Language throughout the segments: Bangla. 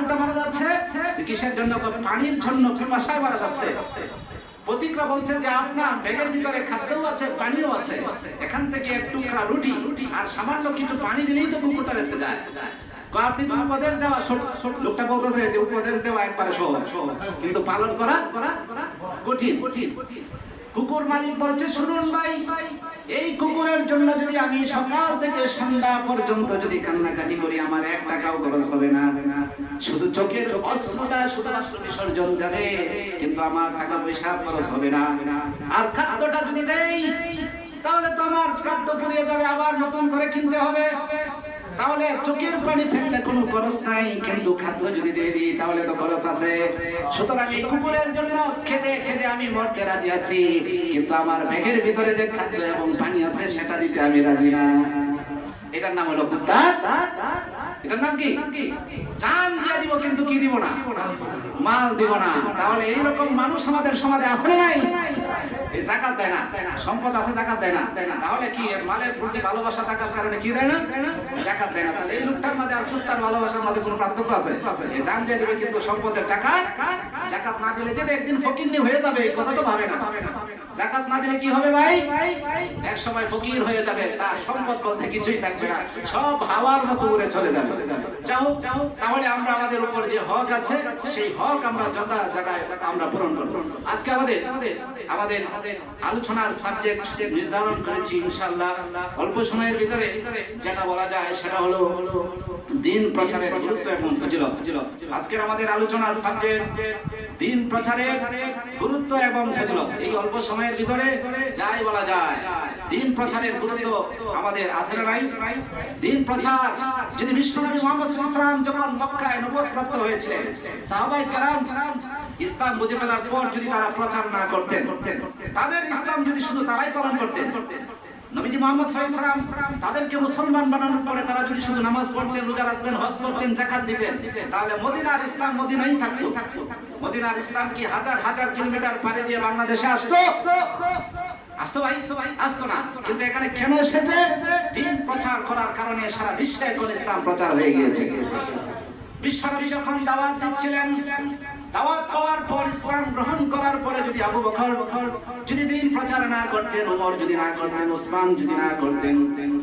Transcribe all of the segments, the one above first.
কুকুরটা মারা যাচ্ছে। কিসের জন্য পানির জন্য পিপাসায় মারা যাচ্ছে। প্রতিকরা বলছে যে আপনার ব্যাগের ভিতরে খাদ্যও আছে, পানিও আছে। এখান থেকে এক টুকরা রুটি আর সামান্য কিছু পানি দিলেই তো কুকুরটা বেঁচে যায়। আপনি উপদেশ দেওয়া লোকটা বলতেছে যে উপদেশ দেওয়া একবারে সহজ। কিন্তু পালন করা কঠিন। কুকুর মালিক বলছে, শুনুন ভাই এই কুকুরের জন্য যদি আমি সকাল থেকে সন্ধ্যা পর্যন্ত যদি কান্নাকাটি করি, আমার এক টাকাও খরচ হবে না। শুধু চোখের অশ্রুটা শুধুমাত্র বিসর্জন যাবে, কিন্তু আমার টাকা পয়সা খরচ হবে না। আর খাদ্যটা যদি দেই, তাহলে তো আমার খাদ্য পুড়িয়ে যাবে, আবার নতুন করে কিনতে হবে। তাহলে চোখের পানি ফেললে কোনো খরচ নাই, কিন্তু খাদ্য যদি দিই, তাহলে তো খরচ আছে। সুতরাং এই কুকুরের জন্য খেতে খেতে আমি মরতে রাজি আছি, কিন্তু আমার ব্যাগের ভিতরে যে খাদ্য এবং পানি আছে, সেটা দিতে আমি রাজি না। এটার নাম হলো এটার নাম কি? জান দিয়ে দিব, কিন্তু কি দিব না? মাল দিব না। তাহলে এইরকম মানুষ আমাদের সমাজে আছে নাই? এই জাকাত দেয় না সম্পদ আছে, জাকাত দেয় না। তাহলে কি এর মালের প্রতি ভালোবাসা থাকার কারণে কি দেয় না? জাকাত দেয় না। তাহলে এই লোকটার মধ্যে আর কুত্তার ভালোবাসার মধ্যে কোনো পার্থক্য আছে? জান দিয়ে দেবে কিন্তু সম্পদের টাকা। জাকাত না দিলে যে একদিন ফকিন্নি হয়ে যাবে, এই কথা তো ভাবে না। জাকাত না দিলে কি হবে ভাই? এক সময় ফকির হয়ে যাবে তার সম্পদ বলতে কিছুই থাকবে না। সব হাওয়ার মতো উড়ে চলে যাবে। যাও তাহলে আমরা আমাদের উপর যে হক আছে সেই হক আমরা যথা জায়গায় আমরা পূরণ করব। আজকে আমাদের আমাদের আমাদের আলোচনার সাবজেক্ট নির্ধারণ করেছি ইনশাআল্লাহ। অল্প সময়ের ভিতরে যেটা বলা যায় সেটা হলো দিন প্রচারের গুরুত্ব এবং ফজিলত। আজকের আমাদের আলোচনার সাবজেক্ট দিন প্রচারের গুরুত্ব এবং ফজিলত। এই অল্প সময়ের ভিতরে যাই বলা যায়, দিন প্রচারের গুরুত্ব আমাদের আছে না নাই? দিন প্রচার যদি বিশ্বনবী মুহাম্মদ সাল্লাল্লাহু আলাইহি যখন মক্কায় নবুয়ত প্রাপ্ত হয়েছিলেন, সাহাবায়ে কেরাম ইসলাম বুঝে ফেলার পর যদি তারা প্রচার না করতেন, তাদের ইসলাম যদি শুধু তারাই পালন করতেন নবীজি মোহাম্মদ আলাইহি তাদেরকে মুসলমান বানানোর পরে তারা যদি শুধু নামাজ পড়তেন, রোজা রাখতেন, হজ করতেন, যাকাত দিতেন, তাহলে মদিনার ইসলাম মদিনাই থাকতো। মদিনার ইসলাম কি হাজার হাজার কিলোমিটার পাড়ি দিয়ে বাংলাদেশে আসতো? আসতো ভাই, আসতো না। কিন্তু এখানে কেন এসেছে? দিন প্রচার করার কারণে সারা বিশ্বে এখন ইসলাম প্রচার হয়ে গিয়েছে। বিশ্বনবী যখন দাওয়াত দিচ্ছিলেন দাওয়াত পাওয়ার পর ইসলাম গ্রহণ করার পরে যদি আবু বকর, যদি দিন প্রচার না করতেন ওমর যদি না করতেন ওসমান যদি না করতেন,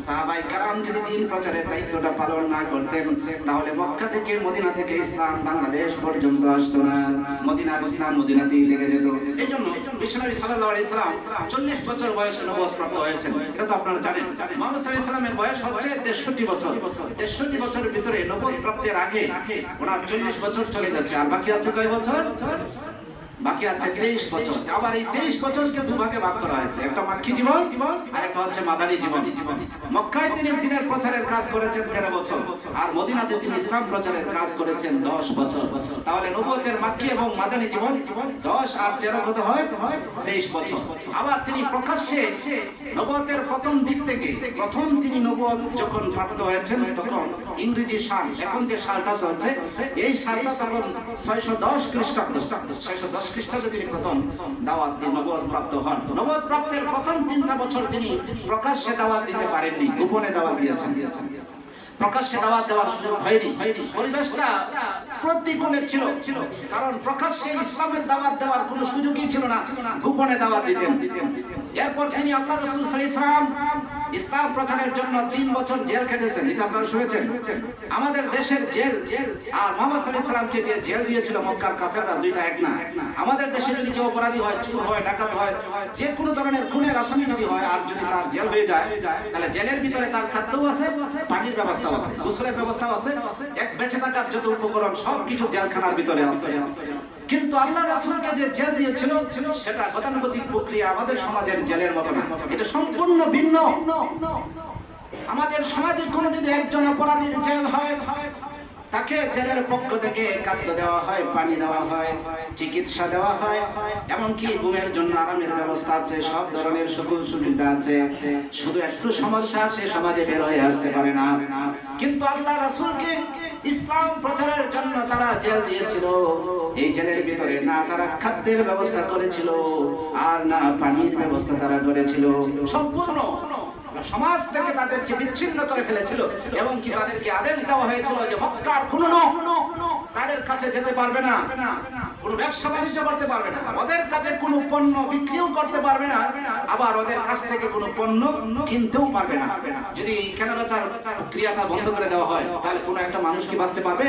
সাহাবাই কারাম যদি দিন প্রচারের দায়িত্বটা পালন না করতেন, তাহলে মক্কা থেকে, মদিনা থেকে ইসলাম বাংলাদেশ পর্যন্ত আসতো না। মদিনার ইসলাম মদিনাতেই থেকে যেত। এই জন্য সাল্লাল্লাহু আলাইহি সাল্লাম 40 বছর বয়সে নবুয়ত প্রাপ্ত হয়েছেন। এটা তো আপনারা জানেন। মুহাম্মদ সাল্লাল্লাহু আলাইহি সাল্লামের বয়স হচ্ছে 63 বছর। 63 বছরের ভিতরে নবুয়ত প্রাপ্তির আগে ওনার 40 বছর চলে যাচ্ছে। আর বাকি আছে কয় বছর বাকি আছে তেইশ বছর। আবার এই তেইশ বছরকে দুভাগে ভাগ করা হয়েছে। একটা মাক্কি জীবন আর একটা হচ্ছে মাদানী জীবন। মক্কায় তিনি দিনের প্রচারের কাজ করেছেন তেরো বছর আর মদিনাতে তিনি ইসলাম প্রচারের কাজ করেছেন দশ বছর। তাহলে নবতের মাক্কি এবং মাদানী জীবন দশ আর তেরো কত হয়? তেইশ বছর। আবার তিনি প্রকাশ্যে নবতের প্রথম দিক থেকে প্রথম তিনি নবত যখন প্রাপ্ত হয়েছেন তখন ইংরেজি সাল এখন যে সালটা চলছে এই সালটা তখন ছয়শো দশ খ্রিস্টাব্দ। ছয়শো দশ খ্রিস্টাব্দে তিনি প্রথম দাওয়াত নবদ প্রাপ্ত হন। নবদ প্রাপ্তের প্রথম তিনটা বছর তিনি প্রকাশ্যে দাওয়াত দিতে পারেননি, গোপনে দাওয়াত দিয়েছেন। প্রকাশ্যে দাওয়াত দেওয়ার সুযোগ হয়নি। পরিবেশটা প্রতিকূলে ছিল, কারণ প্রকাশ্যে ইসলামের দাওয়াত দেওয়ার কোনো সুযোগই ছিল না, গোপনে দাওয়াত দিতেন। এরপর তিনি আল্লাহ রসুল সাল্লাম ইসলাম প্রচারের জন্য তিন বছর জেল খেটেছেন, এটা আপনারা শুনেছেন? আমাদের দেশের জেল, আর মোহাম্মদ সাল্লামকে যে জেল দিয়েছিল মক্কার কাফেররা, দুইটা এক না। আমাদের দেশে যদি কেউ অপরাধী হয়, চুর হয়, ডাকাত হয়, যে কোনো ধরনের খুনের আসামি যদি হয়, আর যদি তার জেল হয়ে যায়, তাহলে জেলের ভিতরে তার খাদ্যও আছে, পানির ব্যবস্থাও আছে, গোসলের ব্যবস্থাও আছে, এক বেঁচে থাকার যত উপকরণ সব কিছু জেলখানার ভিতরে আছে। কিন্তু আল্লাহ রাসূলকে যে জেল দিয়েছিল, সেটা গতানুগতিক প্রক্রিয়া আমাদের সমাজের জেলের মতো না। এটা সম্পূর্ণ ভিন্ন। আমাদের সমাজে কোনো যদি একজন অপরাধীর জেল হয় তাকে জেলের পক্ষ থেকে খাদ্য দেওয়া হয়, পানি দেওয়া হয়, চিকিৎসা দেওয়া হয়, এমনকি ঘুমের জন্য আরামের ব্যবস্থা আছে, সব ধরনের সকল সুবিধা আছে। শুধু একটু সমস্যা সে সমাজে বের হয়ে আসতে পারে না। কিন্তু আল্লাহ রাসূলকে ইসলাম প্রচারের জন্য তারা জেল দিয়েছিল। এই জেলের ভিতরে না তারা খাদ্যের ব্যবস্থা করেছিল, আর না পানির ব্যবস্থা তারা করেছিল। সম্পূর্ণ সমাজ থেকে তাদেরকে বিচ্ছিন্ন করে ফেলেছিল এবং কি তাদেরকে আদেশ দেওয়া হয়েছিল যে মক্কার কোন তাদের কাছে যেতে পারবে না। কোনো ব্যবসা বাণিজ্য করতে পারবে না। ওদের কাছে কোনো পণ্য বিক্রিও করতে পারবে না। আবার ওদের কাছ থেকে কোনো পণ্য কিনতেও পারবে না। যদি কেনা বেচার ক্রিয়াটা বন্ধ করে দেওয়া হয়, তাহলে কোনো একটা মানুষ কি বাঁচতে পারবে?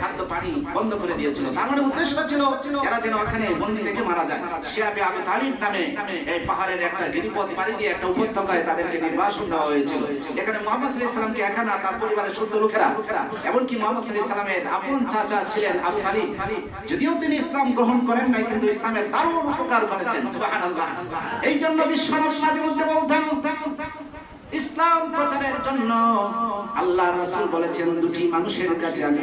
খাদ্য, পানি বন্ধ করে দিয়েছিল। তার মানে উদ্দেশ্য ছিল এরা যেন ওখানে বন্দি থেকে মারা যায়। শিয়াবে আবু তালিব নামে এই পাহাড়ের একটা গিরিপথ পাড়ি দিয়ে একটা উপত্যকায় তাদেরকে নির্বাসন দেওয়া হয়েছিল। এখানে মোহাম্মদ সাল্লাল্লাহু আলাইহি সাল্লামকে এখানে তার পরিবারের শুদ্ধ লোকেরা। এমনকি মোহাম্মদ সাল্লাল্লাহু আলাইহি সাল্লামের আপন চাচা ছিলেন আবু তালিব যদিও তিনি ইসলাম গ্রহণ করেন নাই, কিন্তু ইসলামের দারুণ উপকার করেছেন, সুবহানাল্লাহ। এই জন্য বিশ্ব মাঝে মধ্যে বলতেন, ইসলাম প্রচারের জন্য আল্লাহ রাসূল বলেছেন, দুটি মানুষের কাছে আমি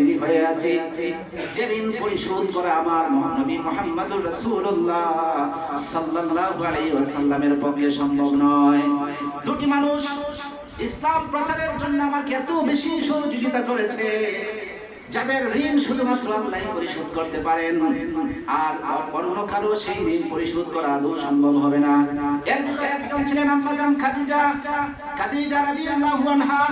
ঋণী হয়ে আছি। যে ঋণ পরিশোধ করা আমার নবী মুহাম্মদুর রাসূলুল্লাহ সাল্লাল্লাহু আলাইহি ওয়াসাল্লামের পক্ষে সম্ভব নয়। দুটি মানুষ ইসলাম প্রচারের জন্য আমাকে এত বেশি সহযোগিতা করেছে। যাদের ঋণ শুধুমাত্র আল্লাহ পরিশোধ করতে পারেন, আর অন্য কারও সেই ঋণ পরিশোধ করা আদৌ সম্ভব হবে না। একজন ছিলেন আম্মাজান খাদিজা খাদিজা রাদিয়াল্লাহু আনহা।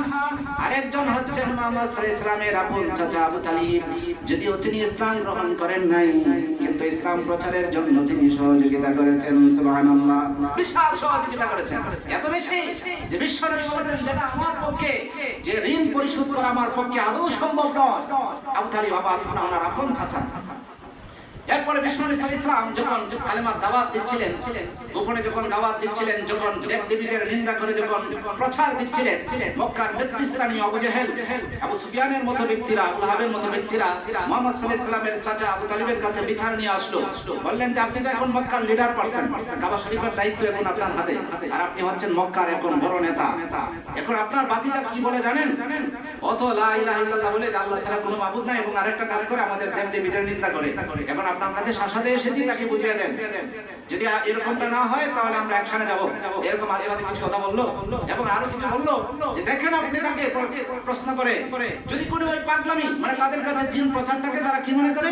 আরেকজন হচ্ছেন সাল্লাল্লাহু ইসলামের আপন চাচা আবু তালিব। যদিও তিনি ইসলাম গ্রহণ করেন নাই, কিন্তু ইসলাম প্রচারের জন্য তিনি সহযোগিতা করেছেন বিশাল সহযোগিতা করেছেন। এত বেশি যে যেটা আমার পক্ষে যে ঋণ পরিশোধ করা আমার পক্ষে আদৌ সম্ভব নয়। আবু তালিব আপনার আপন চাচা। এরপরে বিষ্ণু ইসলাম যখন কালেমার দাওয়াত দিচ্ছিলেন, গোপনে যখন দাওয়াত দিচ্ছিলেন, যখন দেব দেবীদের নিন্দা করে যখন প্রচার দিচ্ছিলেন, মক্কার নেতৃস্থানীয় আবু জেহেল আবু সুফিয়ানের মতো ব্যক্তিরা, আবু লাহাবের মতো ব্যক্তিরা মোহাম্মদ আলাইহি ওয়াসাল্লামের চাচা আবু তালিবের কাছে বিচার নিয়ে আসলো। বললেন যে, আপনি তো এখন মক্কার লিডার পারসন কাবা শরীফের দায়িত্ব এখন আপনার হাতে। আর আপনি হচ্ছেন মক্কার এখন বড় নেতা। এখন আপনার বাতিটা কি বলে জানেন? অত লা ইলাহা ইল্লাল্লাহ বলে আল্লাহ ছাড়া কোনো মাবুদ নাই এবং আরেকটা কাজ করে আমাদের দেব দেবীদের নিন্দা করে। এখন আপনার কাছে শাসাদে এসেছি, তাকে বুঝিয়ে দেন। যদি এরকমটা না হয়, তাহলে আমরা একসাথে যাব। এরকম আজে বাজে কিছু কথা বলল, এবং আরও কিছু বলল, যে দেখেন আপনি তাকে প্রশ্ন করে। যদি কোনো ওই পাগলামি মানে তাদের কাছে জিন প্রচারটাকে তারা কি মনে করে?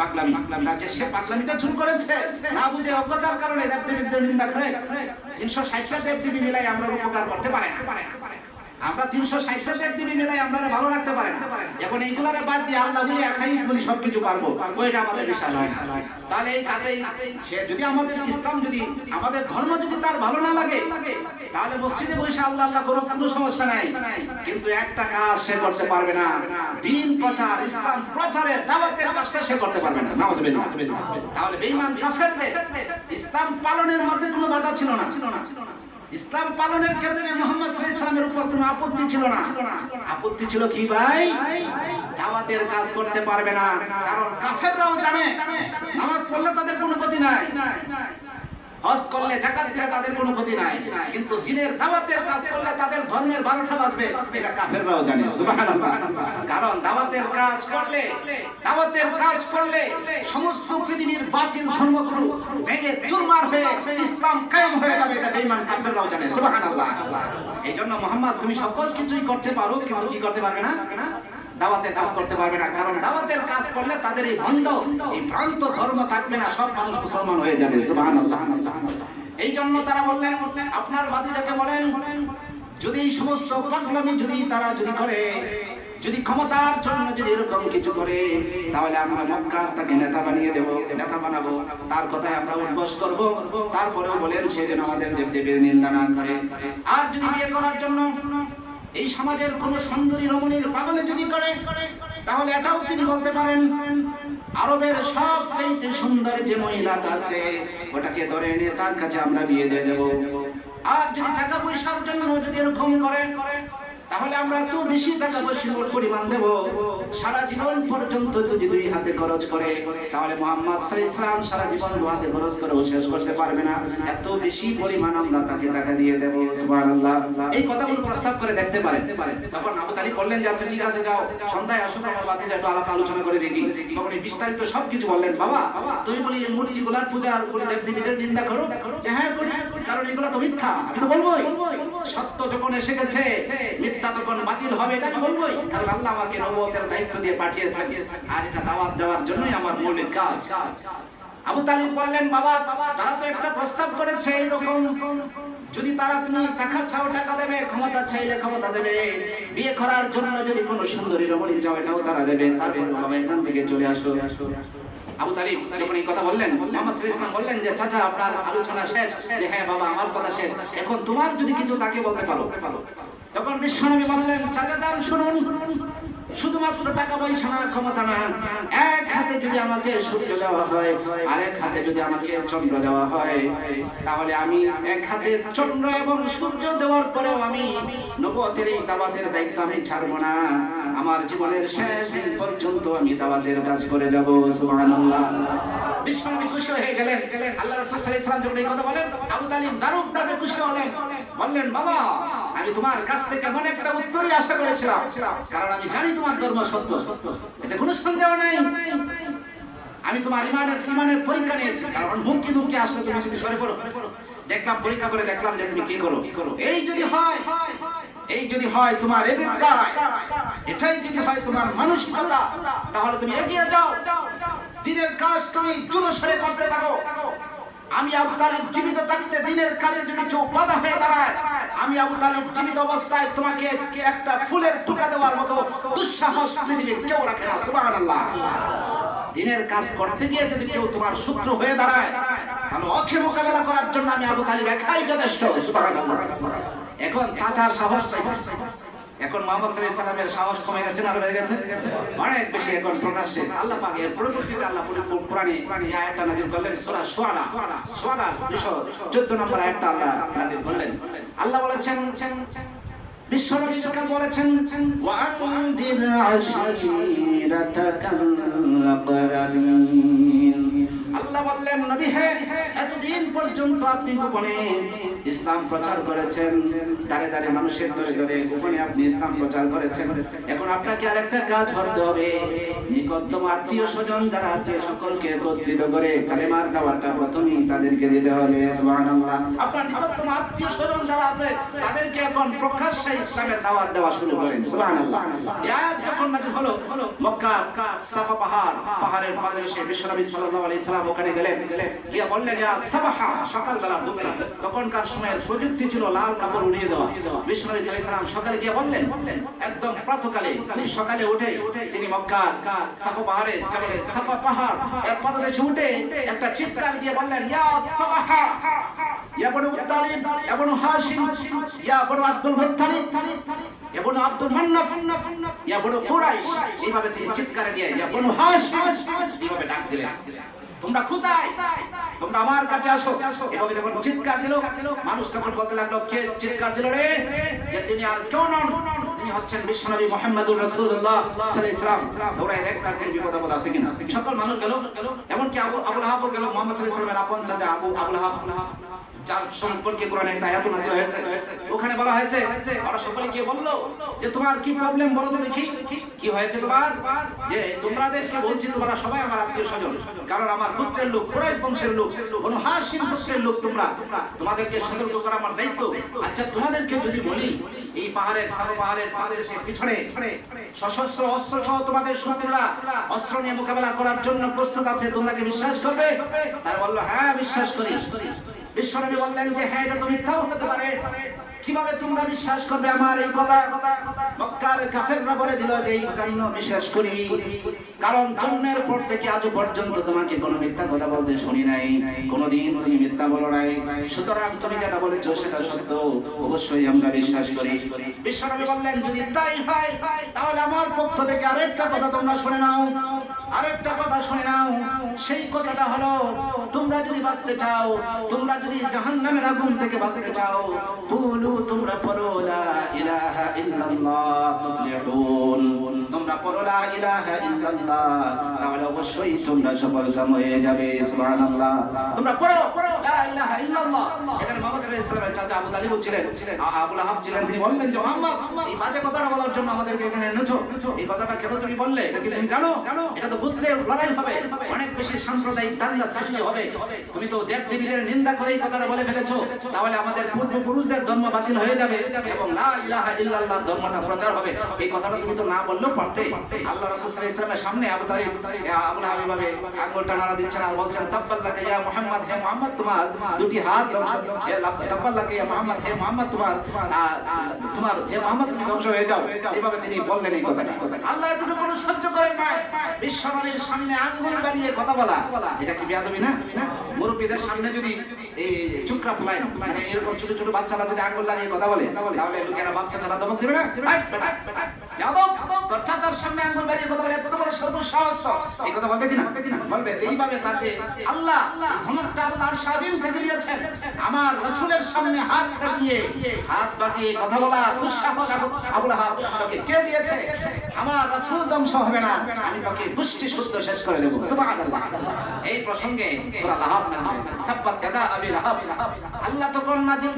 পাগলামি। না যে সে পাগলামিটা শুরু করেছে, না বুঝে অজ্ঞতার কারণে দেব দেবীদের নিন্দা করে। তিনশো ষাটটা দেব দেবী মিলাই আমরা উপকার করতে পারে আমরা তিনশো ষাটটা দেব দেবী মিলাই আমরা ভালো রাখতে পারে না। এখন এইগুলারে বাদ দিয়ে আল্লাহ বলি একাই বলি সবকিছু পারব। ওইটা আমাদের বিশ্বাস হয় তাহলে এই কাতেই সে যদি আমাদের ইসলাম যদি, আমাদের ধর্ম যদি তার ভালো না লাগে, তাহলে মসজিদে বসে আল্লাহ আল্লাহ করুক, কোনো সমস্যা নাই। কিন্তু একটা কাজ সে করতে পারবে না। দিন প্রচার, ইসলাম প্রচারের দাওয়াতের কাজটা সে করতে পারবে না। নাউজুবিল্লাহ তাহলে বেঈমান কাফেরদের ইসলাম পালনের মধ্যে কোনো বাধা ছিল না ছিল না। ইসলাম পালনের ক্ষেত্রে মোহাম্মদ ইসলামের উপর কোনো আপত্তি ছিল না। আপত্তি ছিল কি ভাই? দাওয়াতের কাজ করতে পারবে না। কারণ কাফেররাও জানে, নামাজ পড়লে তাদের কোনো ক্ষতি নাই। হজ করলে জাকাত দিলে তাদের কোনো ক্ষতি নাই। কিন্তু দিনের দাওয়াতের কাজ করলে তাদের ধর্মের বারোটা বাজবে, এটা কাফেররাও জানে কারণ দাওয়াতের কাজ করলে, দাওয়াতের কাজ করলে সমস্ত পৃথিবীর বাতিল ধর্মগুলো ভেঙে চুরমার হয়ে ইসলাম কায়েম হয়ে যাবে, এটা বেঈমান কাফেররাও জানে, সুবহানাল্লাহ। এই জন্য মোহাম্মদ, তুমি সকল কিছুই করতে পারো, কিন্তু কি করতে পারবে না? দাওয়াতের কাজ করতে পারবে না। কারণ দাওয়াতের কাজ করলে তাদের এই ভণ্ড এই ভ্রান্ত ধর্ম থাকবে না, সব মানুষ মুসলমান হয়ে যাবে। এই জন্য তারা বললেন, আপনার বাতিটাকে বলেন, যদি এই সমস্ত পাগলামি যদি তারা যদি করে, যদি ক্ষমতার জন্য যদি এরকম কিছু করে, তাহলে আমরা মক্কার তাকে নেতা বানিয়ে দেব, নেতা বানাবো। তার কথায় আমরা উদ্বাস করব। তারপরেও বলেন সে যেন আমাদের দেব দেবীর নিন্দা না করে। আর যদি বিয়ে করার জন্য এই সমাজের কোন সুন্দরী রমণীর পাগলে যদি করে, তাহলে এটাও তিনি বলতে পারেন, আরবের সবচেয়ে সুন্দর যে মহিলাটা আছে, ওটাকে ধরে এনে তার কাছে আমরা বিয়ে দিয়ে দেব। আর যদি টাকা পয়সার জন্য যদি এরকম করে তাহলে আমরা এত বেশি টাকা পয়সা পরিমাণ দেব। সারা জীবন পর্যন্ত যদি দুই হাতে খরচ করে, তাহলে মোহাম্মদ ইসলাম সারা জীবন দু হাতে খরচ করে শেষ করতে পারবে না। এত বেশি পরিমাণ আমরা তাকে টাকা দিয়ে দেবো এই কথাগুলো প্রস্তাব করে দেখতে পারেন। তখন আবু তালিব বললেন, যে আচ্ছা ঠিক আছে, যাও। সন্ধ্যায় আসো আমার বাতিজা একটু আলাপ আলোচনা করে দেখি। তখন বিস্তারিত সবকিছু বললেন, বাবা, তুমি বলি এই মূর্তিগুলার পূজা আর করে দেব দেবীদের নিন্দা করো? হ্যাঁ কারণ এগুলো তো মিথ্যা। আমি তো বলবোই। সত্য যখন এসে গেছে, মিথ্যা যদি তারা তুমি টাকা চাও, টাকা দেবে, ক্ষমতা চাইলে ক্ষমতা দেবে। বিয়ে করার জন্য যদি সুন্দরী রমণী চাও, এটাও তারা দেবে। তারপর বাবা এখান থেকে চলে আসো। আবু যখন এই কথা বললেন, মোহাম্মদ আলাইহি বললেন যে, চাচা, আপনার আলোচনা শেষ। যে হ্যাঁ বাবা, আমার কথা শেষ। এখন তোমার যদি কিছু, তাকে বলতে পারো। তখন বিশ্বনবী বললেন, চাচা যান শুনুন। শুধুমাত্র টাকা পয়সা না, ক্ষমতা না। এক হাতে যদি আমাকে সূর্য দেওয়া হয় আর এক হাতে যদি আমাকে চন্দ্র দেওয়া হয়, তাহলে আমি এক হাতে চন্দ্র এবং সূর্য দেওয়ার পরেও আমি নবতের এই দাবাতের দায়িত্ব আমি ছাড়বো না। আমার জীবনের শেষ দিন পর্যন্ত আমি দাবাতের কাজ করে যাব, সুবহানাল্লাহ। বিশ্বনবী খুশি হয়ে গেলেন। আল্লাহ রাসূল সাল্লাল্লাহু আলাইহি ওয়াসাল্লাম যখন এই কথা বলেন। আবু তালিব দারুণ খুশি হলেন। বললেন, বাবা আমি তোমার কাছ থেকে একটা উত্তরই আশা করেছিলাম। কারণ আমি জানি তোমার ধর্ম সত্য। এতে কোনো সন্দেহ নাই। আমি তোমার ইমানের ইমানের পরীক্ষা নিয়েছি। কারণ হুমকি ধুমকি আসলে তুমি যদি সরে পড়ো, দেখলাম, পরীক্ষা করে দেখলাম যে তুমি কি করো। এই যদি হয়, এই যদি হয় তোমার এটাই যদি হয় তোমার মানসিকতা, তাহলে তুমি এগিয়ে যাও। দিনের কাজ তুমি জোরসরে করতে থাকো। আমি আবু তালিব জীবিত থাকতে দিনের কাজে যদি কেউ বাধা হয়ে দাঁড়ায়, আমি আবু তালিব জীবিত অবস্থায় তোমাকে একটা ফুলের টুকা দেওয়ার মতো দুঃসাহস পৃথিবীর কেউ রাখে না, সুবহানাল্লাহ। দিনের কাজ করতে গিয়ে যদি কেউ তোমার শত্রু হয়ে দাঁড়ায়, তাহলে অক্ষে মোকাবেলা করার জন্য আমি আবু তালিব একাই যথেষ্ট, সুবহানাল্লাহ। এখন চাচার সাহস এখন মোহাম্মদ সাল্লামের সাহস কমে গেছে না বেড়ে গেছে? অনেক বেশি এখন প্রকাশ্যে। আল্লাহ পাক এর পরবর্তীতে আল্লাহ পুরো কোরআনে এই আয়াতটা নাযিল করলেন, সূরা শুআরা শুআরা 214 নম্বর আয়াতটা আল্লাহ নাযিল করলেন। আল্লাহ বলেছেন যখন বলেছেন আশিরাতাকাল আকরাবিন আল্লাহ বললেন, নবী হে, এতদিন পর্যন্ত আপনি গোপনে ইসলাম প্রচার করেছেন। দাঁড়ে দাঁড়ে মানুষের ধরে ধরে গোপনে আপনি ইসলাম প্রচার করেছেন। এখন আপনাকে আরেকটা কাজ করতে হবে। নিকটতম আত্মীয় স্বজন যারা আছে সকলকে একত্রিত করে কালেমার দাওয়াতটা প্রথমেই তাদেরকে দিতে হবে। সুবহানাল্লাহ। আপনার নিকটতম আত্মীয় স্বজন যারা আছে, তাদেরকে এখন প্রকাশ্যে ইসলামের দাওয়াত দেওয়া শুরু করেন। সুবহানাল্লাহ। এই আয়াত যখন নাযিল হলো, মক্কা সাফা পাহাড়, পাহাড়ের পাদদেশে বিশ্বনবী সাল্লাল্লাহু আলাইহি সাল্লাম ওখানে গেলেন গিয়ে বললেন, ইয়া সাবাহা, সকালবেলা দুপুর তখনকার সময়ের প্রযুক্তি ছিল লাল কাপড় উড়িয়ে দেওয়া। বিশ্বনবী সাল্লাল্লাহু সকালে গিয়ে বললেন, একদম প্রাতকালে খুব সকালে উঠে তিনি মক্কা সাফা পাহাড়ে চলে সাফা পাহাড় এর পাদদেশে উঠে একটা চিৎকার দিয়ে বললেন, ইয়া সাবাহা, ইয়া বনু তালিব ইয়া বনু হাশিম, ইয়া বনু আব্দুল মুত্তালিব, ইয়া বনু আব্দুল মান্নাফ ইয়া বনু কুরাইশ। এইভাবে তিনি চিৎকার দিয়ে ইয়া বনু হাশিম, এইভাবে ডাক দিলেন। তোমরা কোথায়? তোমরা আমার কাছে আসো। এবং যখন চিৎকার দিল, মানুষ তখন বলতে লাগল, কে চিৎকার দিল রে? যে তিনি আর কেউ নন। তিনি হচ্ছেন বিশ্বনবী নবী রাসূলুল্লাহ সাল্লাল্লাহু আলাইহি ওয়াসাল্লাম। দৌড়ায় দেখ তার দিন বিপদ আপদ আছে কিনা। সকল মানুষ গেল। এমনকি আবু আবুল লাহাব গেল। মোহাম্মদ সাল্লাল্লাহু আলাইহি আপন চাচা আবু আবুল লাহাব যার সম্পর্কে একটা আয়াত নাযিল হয়েছে। ওখানে বলা হয়েছে, ওরা সকলে গিয়ে বলল যে, তোমার কি প্রবলেম বলো তো দেখি। কি হয়েছে তোমার? যে, তোমাদেরকে বলছি, তোমরা সবাই আমার আত্মীয় স্বজন কারণ আমার পুত্রের লোক বংশের লোক বনু হাশিম গোত্রের লোক তোমরা। তোমাদেরকে সতর্ক করা আমার দায়িত্ব। আচ্ছা তোমাদেরকে যদি বলি, এই পাহাড়ের, সারো পাহাড়ের পাদদেশের পিছনে সশস্ত্র অস্ত্র সহ তোমাদের শত্রুরা অস্ত্র নিয়ে মোকাবেলা করার জন্য প্রস্তুত আছে। তোমরা কি বিশ্বাস করবে? তারা বলল হ্যাঁ বিশ্বাস করি। বিশ্বনবী বললেন যে হ্যাঁ এটা তো মিথ্যাও হতে পারে। কীভাবে তোমরা বিশ্বাস করবে আমার এই কথা? মক্কার কাফেররা বলে দিল যে, এই কথা বিশ্বাস করি। কারণ জন্মের পর থেকে আজ পর্যন্ত তোমাকে কোনো মিথ্যা কথা বলতে শুনি নাই। কোনোদিন তুমি মিথ্যা বলো নাই। সুতরাং তুমি যেটা বলেছ সেটা সত্য। অবশ্যই আমরা বিশ্বাস করি। বিশ্বনবী বললেন, যদি তাই হয়, তাহলে আমার পক্ষ থেকে আরেকটা কথা তোমরা শুনে নাও। আরেকটা কথা শুনে নাও। সেই কথাটা হলো, তোমরা যদি বাঁচতে চাও, তোমরা যদি জাহান্নামের আগুন থেকে বাঁচতে চাও বলো তোমরা পড়ো লা ইলাহা ইল্লাল্লাহ, তুফলিহুন। তোমরা পড়ো লা ইলাহা ইল্লাল্লাহ। তাহলে অবশ্যই তোমরা সফলকাম হয়ে যাবে সুবহানাল্লাহ। তোমরা পড়ো লা ইলাহা ইল্লাল্লাহ। এখানে তাহলে আমাদের পূর্বপুরুষদের ধর্ম বাতিল হয়ে যাবে এবং ধর্মটা প্রচার হবে। এই কথাটা তুমি তো না বললেও পারতে। আল্লাহ রাসূল সাল্লাল্লাহু সামনে আবু তালিব আবু লাহাব এভাবে আঙ্গুলটা নাড়া দিচ্ছেন আর বলছেন তাব্বাল্লাকা ইয়া মুহাম্মদ, হে মুহাম্মদ, তোমার দুটি হাত ধ্বংস হে লাভ- তাব্বাল্লাকে ইয়া হে মুহাম্মদ, তোমার তোমার, হে মুহাম্মদ, তুমি ধ্বংস হয়ে যাও। এইভাবে তিনি বললেন এই কথাটা। আল্লাহ এটুকু কোনো সহ্য করেন নাই। বিশ্বনবীর সামনে আঙ্গুল বাড়িয়ে কথা বলা। এটা কি বেয়াদবি না? মুরব্বীদের সামনে যদি এই চুকরা মানে এরকম ছোট ছোট বাচ্চারা যদি আঙ্গুল লাগিয়ে কথা বলে, তাহলে লোকেরা বাচ্চা ছাড়া দমক দিবে না? সামনে বলে বলবে এইভাবে আল্লাহ স্বাধীন থেকে দিয়েছেন। আমার রসুলের সামনে হাত বাড়িয়ে না, আমি তোকে গোষ্ঠী শুদ্ধ শেষ করে দেবো। এই প্রসঙ্গে সূরা লাহাব হয়েছে, তাব্বাত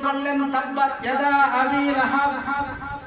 করলেন, তাব্বাত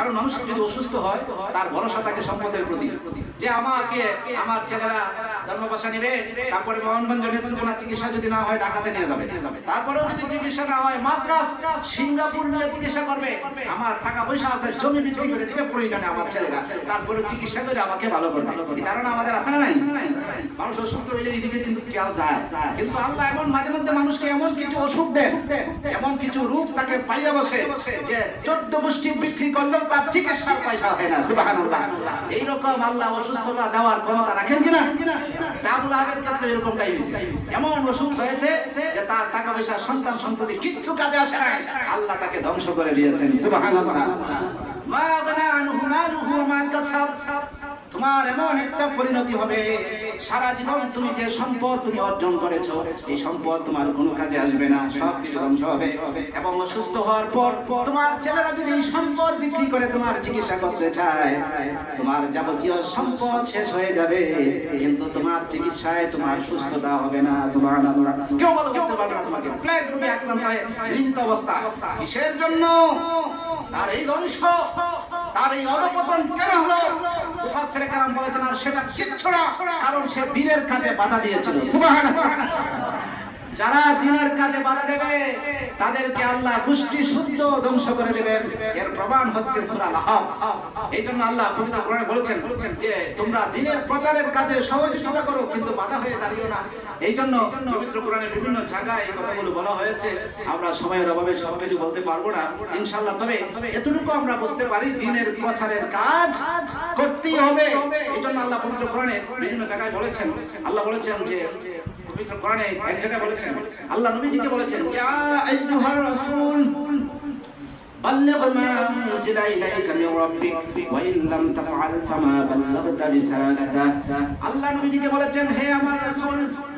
কারণ মানুষ যদি অসুস্থ হয়, তার ভরসা থাকে সম্পদের প্রতি। যে আমাকে, আমার ছেলেরা জন্মবাসা নেবে, তারপরে মোহনগঞ্জ নেতৃত্বনা চিকিৎসা যদি না হয়, ঢাকাতে নিয়ে যাবে। তারপরেও যদি চিকিৎসা না হয়, মাদ্রাস, সিঙ্গাপুর নিয়ে চিকিৎসা করবে। আমার টাকা পয়সা আছে, জমি বিক্রি করে দিবে, প্রয়োজনে আমার ছেলেরা। তারপরে চিকিৎসা করে আমাকে ভালো করবে। ধারণা আমাদের আছে না নাই? মানুষ অসুস্থ হয়ে দিকে কিন্তু খেয়াল যায়। কিন্তু আল্লাহ এমন মাঝে মধ্যে মানুষকে এমন কিছু অসুখ দেন, এমন কিছু রূপ তাকে পাইয়া বসে যে চোদ্দ গোষ্ঠী বিক্রি করলেও তার চিকিৎসার পয়সা হয় না, সুবাহানুল্লাহ। এইরকম আল্লাহ অসুস্থতা দেওয়ার ক্ষমতা রাখেন কিনা আবুল আহমেদ ক্ষেত্রে এরকমটাই এমন অসুখ হয়েছে যে তার টাকা পয়সা সন্তান সন্ততি কিচ্ছু কাজে আসে না আল্লাহ তাকে ধ্বংস করে দিয়েছেন, সুবাহানুল্লাহ। মা আগনা আনহু মালুহু মা কাসাব। তোমার এমন একটা পরিণতি হবে। সারা জীবন তুমি যে সম্পদ তুমি অর্জন করেছ, এই সম্পদ তোমার কোনো কাজে আসবে না, সব কিছু ধ্বংস হবে। এবং অসুস্থ হওয়ার পর তোমার ছেলেরা যদি এই সম্পদ বিক্রি করে তোমার চিকিৎসা করতে চায়, তোমার যাবতীয় সম্পদ শেষ হয়ে যাবে। কিন্তু তোমার চিকিৎসায় তোমার সুস্থতা হবে না, সুবহানাল্লাহ। কেউ করতে পারবে জীবিত অবস্থা। কিসের জন্য? তার এই ধ্বংস তার এই কেন হলো? বলেছেন, আর সেটা কিচ্ছু না, কারণ সে কাজে বাধা দিয়েছিল। যারা দিনের কাজে বাধা দেবে, তাদেরকে আল্লাহ গোষ্ঠী শুদ্ধ ধ্বংস করে দেবেন। এর প্রমাণ হচ্ছে এই জন্য আল্লাহ পবিত্র কোরআনে বলেছেন যে, তোমরা দিনের প্রচারের কাজে সহযোগিতা করো, কিন্তু বাধা হয়ে দাঁড়িও না। এই জন্য পবিত্র কোরআনের বিভিন্ন জায়গায় এই কথাগুলো বলা হয়েছে আমরা সময়ের অভাবে সব কিছু বলতে পারবো না ইনশাআল্লাহ তবে এতটুকু আমরা বুঝতে পারি দিনের প্রচারের কাজ করতেই হবে এই জন্য আল্লাহ পবিত্র কোরআনে বিভিন্ন জায়গায় বলেছেন আল্লাহ বলেছেন যে পবিত্র কোরআনে এক জায়গায় বলেছেন আল্লাহ নবীজিকে বলেছেন ইয়া আইয়ুহার রাসূল بلغ ما أنزل إليك من ربك وإن لم تفعل فما بلغت رسالته আল্লাহ নবীজিকে বলেছেন হে আমার রাসূল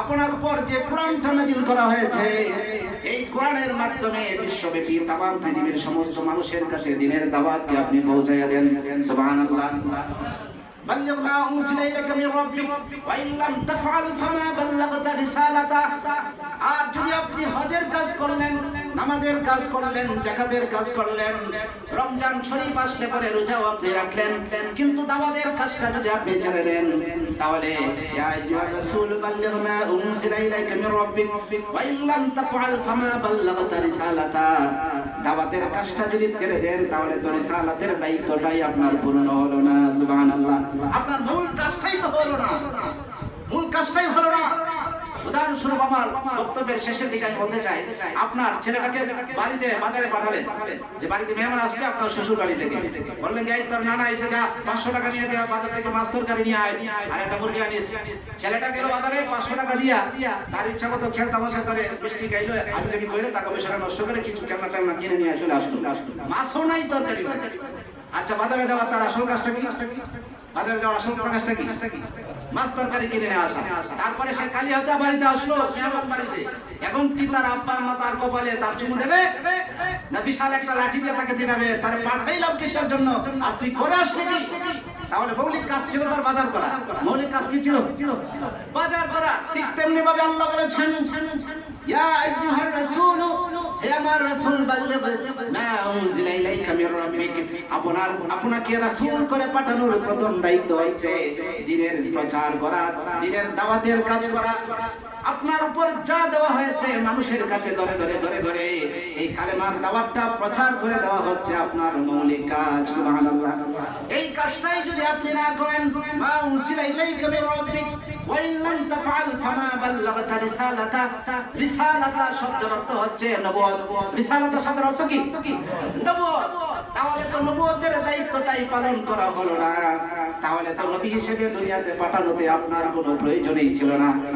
আপনার যে করা হয়েছে, এই মাধ্যমে পৃথিবীর সমস্ত মানুষের কাছে দিনের দাওয়াতকে আপনি পৌঁছাইয়া দেন। সুবহানাল্লাহ। بلغ ما أنزل إليك من ربك وإن لم تفعل فما بلغت رسالته আর যদি আপনি হজের কাজ করলেন নামাজের কাজ করলেন জাকাতের কাজ করলেন রমজান শরীফ আসলে পরে রোজাও আপনি রাখলেন কিন্তু দাওয়াতের কাজটা যদি আপনি ছেড়ে দেন তাহলে ইয়া আইয়ুহার রাসূল বাল্লিগ মা উনজিলা ইলাইকা মির রাব্বিক ওয়া ইন লাম তাফআল ফামা বাল্লাগতা রিসালাতা দাওয়াতের কাজটা যদি ছেড়ে দেন তাহলে তো রিসালাতের দায়িত্বটাই আপনার পূর্ণ হলো না, সুবহানাল্লাহ। আপনার মূল কাজটাই তো হলো না। মূল কাজটাই হলো না। উদাহরণস্বরূপ আমার বক্তব্যের শেষের দিকে আমি বলতে চাই, আপনার ছেলেটাকে বাড়িতে, বাজারে পাঠালেন যে বাড়িতে মেহমান আসছে, আপনার শ্বশুর বাড়ি থেকে। বললেন যে এই তোর নানা এসে যা, পাঁচশো টাকা নিয়ে দেওয়া বাজার থেকে মাছ তরকারি নিয়ে আয়। আর একটা মুরগি আনিস। ছেলেটা গেল বাজারে, পাঁচশো টাকা দিয়া তার ইচ্ছা মতো খেল তামাশা করে বৃষ্টি গাইলো আমি যদি কইলে টাকা পয়সাটা নষ্ট করে কিছু কেনা টেনা কিনে নিয়ে চলে আসলো। মাছও নাই তরকারি আচ্ছা বাজারে যাওয়ার তার আসল কাজটা কি? বাজারে যাওয়ার আসল কাজটা কি? মাছ তরকারি কিনে নিয়ে আসা। তারপরে সে হাতে বাড়িতে আসলো মেহমান বাড়িতে। এখন কি তার আব্বার মা তার কপালে তার চুমু দেবে? না বিশাল একটা লাঠি দিয়ে তাকে পিটাবে, তার পাঠাইলাম কিসের জন্য? আর তুই করে আসলি কি? তাহলে মৌলিক কাজ ছিল তার বাজার করা। মৌলিক কাজ কি ছিল? বাজার করা। ঠিক তেমনি ভাবে আল্লাহ বলেছেন, ইয়া আইয়ুহার রাসূল হে আমার রাসূল মা উনজিলা ইলাইকা মির রাব্বিক। আপনার, আপনাকে রাসূল করে পাঠানোর প্রথম দায়িত্ব হচ্ছে দ্বীনের প্রচার করা দ্বীনের দাওয়াতের কাজ করা। আপনার উপর যা দেওয়া হয়েছে, মানুষের কাছে ধরে ধরে ধরে ধরে, এই কালেমার দাওয়াতটা প্রচার করে দেওয়া হচ্ছে আপনার মৌলিক কাজ, সুবহানাল্লাহ। এই কাজটাই যদি আপনি না করেন মা উনজিলা ইলাইকা মির রাব্বিক ওয়া ইন লাম তাফআল ফামা বাল্লাগতা রিসালাতা। রিসালাতা শব্দের অর্থ হচ্ছে নবুয়ত রিসালাতা শব্দের অর্থ কি? নবুয়ত তাহলে তো নবুয়তের দায়িত্বটাই পালন করা হলো না। তাহলে তো নবী হিসেবে দুনিয়াতে পাঠানোতে আপনার কোনো প্রয়োজনই ছিল না।